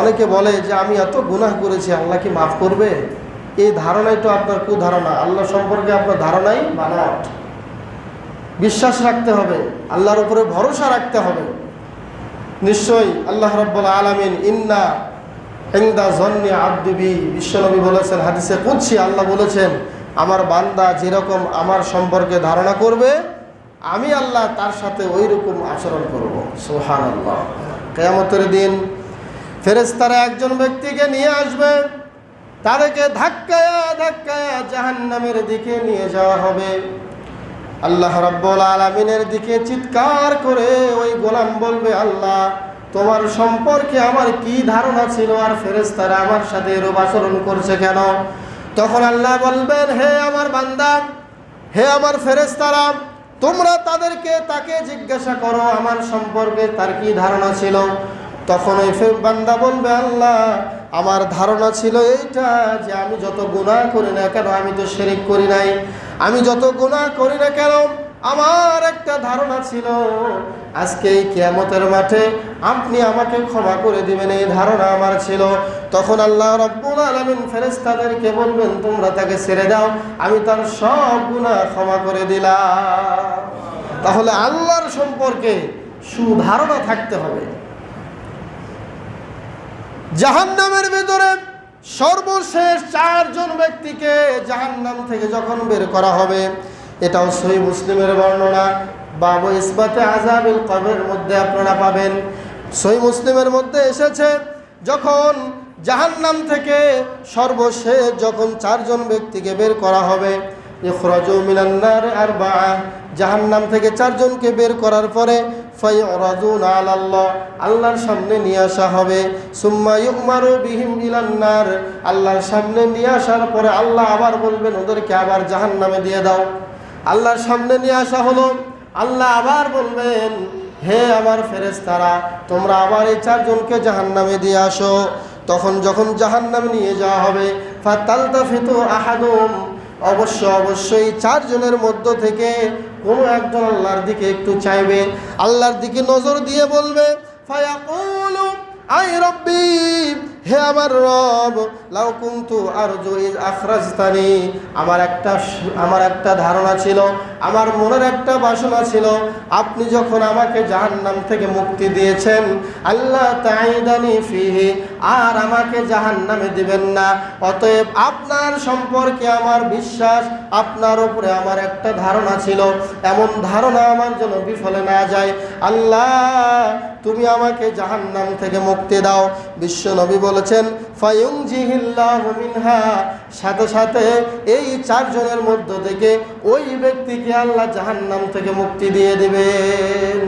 অনেকে বলে যে, আমি এত গুনাহ করেছি, আল্লাহ কি মাফ করবে? এই ধারণাই তো আপনার কুধারণা। আল্লাহ সম্পর্কে আপনার ধারণাই বানাট বিশ্বাস রাখতে হবে, আল্লাহর উপরে ভরসা রাখতে হবে। নিশ্চয়ই আল্লাহ রব্বুল আলমিন, ইন্না হিন্দা জন্নি আব্দুবি বিশ্বনবী বলেছেন, হাদিসে কুচ্ছি আল্লাহ বলেছেন, আমার বান্দা যেরকম আমার সম্পর্কে ধারণা করবে, আমি আল্লাহ তার সাথে ওই রকম আচরণ করব। সোহান আল্লাহ কেয়ামতের দিন ফেরেস্তারা একজন ব্যক্তিকে নিয়ে আসবে, তাদেরকে ধাক্কায়া ধাক্কায়া জাহান্নামের দিকে নিয়ে যাওয়া হবে। আল্লাহ রব্বুল আলমিনের দিকে চিৎকার করে ওই গোলাম বলবে, আল্লাহ, তোমার সম্পর্কে আমার কি ধারণা ছিল আর ফেরেস্তারা আমার সাথে এরূপ আচরণ করছে কেন? তখন আল্লাহ বলবেন, হে আমার বান্দা, হে আমার ফেরেস্তারা তোমরা তাদেরকে তাকে জিজ্ঞাসা করো, আমার সম্পর্কে তার কি ধারণা ছিল? তখন ওই বান্দা বলবে, আল্লাহ, আমার ধারণা ছিল এইটা যে আমি যত গুনাহ করি না কেন, আমি তো শেরিক করি নাই। আমি যত গুনাহ করি না কেন, আমার একটা ধারণা ছিল, আজকে এই কিয়ামতের মাঠে আপনি আমাকে ক্ষমা করে দিবেন, এই ধারণা আমার ছিল। তখন আল্লাহ রব্বুল আলমিন ফেরেস্তাদেরকে বলবেন, তোমরা তাকে ছেড়ে দাও, আমি তার সব গুনাহ ক্ষমা করে দিলাম। তাহলে আল্লাহর সম্পর্কে সুধারণা থাকতে হবে। জাহান্নামের ভিতরে সর্বশেষ চারজন ব্যক্তিকে জাহান্নাম থেকে যখন বের করা হবে, এটাও সহি মুসলিমের বর্ণনা। বাবু ইসবাতে আজাবিল কবের মধ্যে আপনারা পাবেন। সহি মুসলিমের মধ্যে এসেছে, যখন জাহান্নাম থেকে সর্বশেষ যখন চারজন ব্যক্তিকে বের করা হবে মিনান্নার আর বা জাহান্নাম থেকে চারজনকে বের করার পরে আল্লাহর সামনে নিয়ে আসা হবে। ইলান্নার আল্লাহর সামনে নিয়ে আসার পরে আল্লাহ আবার বলবেন, ওদেরকে আবার জাহান্নামে দিয়ে দাও। আল্লাহর সামনে নিয়ে আসা হলো। আল্লাহ আবার বলবেন, হে আমার ফেরেশতারা, তোমরা আবার এই চারজনকে জাহান্নামে দিয়ে আসো। তখন যখন জাহান্নামে নিয়ে যাওয়া হবে, ফাতালতাফিতু আহাদুম অবশ্য অবশ্যই চারজনের মধ্য থেকে কোনো একজন আল্লাহর দিকে একটু চাইবে, আল্লাহর দিকে নজর দিয়ে বলবে, ফায়াকুলু, আই রব্বি হে আমার রব, লাউ কুনতু আরজু ইজ আখরাজতানি। আমার একটা আমার একটা ধারণা ছিল, আমার মনের একটা বাসনা ছিল, আপনি যখন আমাকে জাহান্নাম থেকে মুক্তি দিয়েছেন আল্লাহ তাইদানি ফিহি, আর আমাকে জাহান্নামে দিবেন না। অতএব আপনার সম্পর্কে আমার বিশ্বাস, আপনার উপরে আমার একটা ধারণা ছিল। এমন ধারণা আমার জন্য বিফলে না যায়। আল্লাহ, তুমি আমাকে জাহান্নাম থেকে মুক্তি দাও। বিশ্ব নবী বলেছেন ফায়ুং মিনহা। সাথে সাথে এই চারজনের মধ্য থেকে ওই ব্যক্তিকে আল্লাহ জাহান্নাম থেকে মুক্তি দিয়ে দিবেন।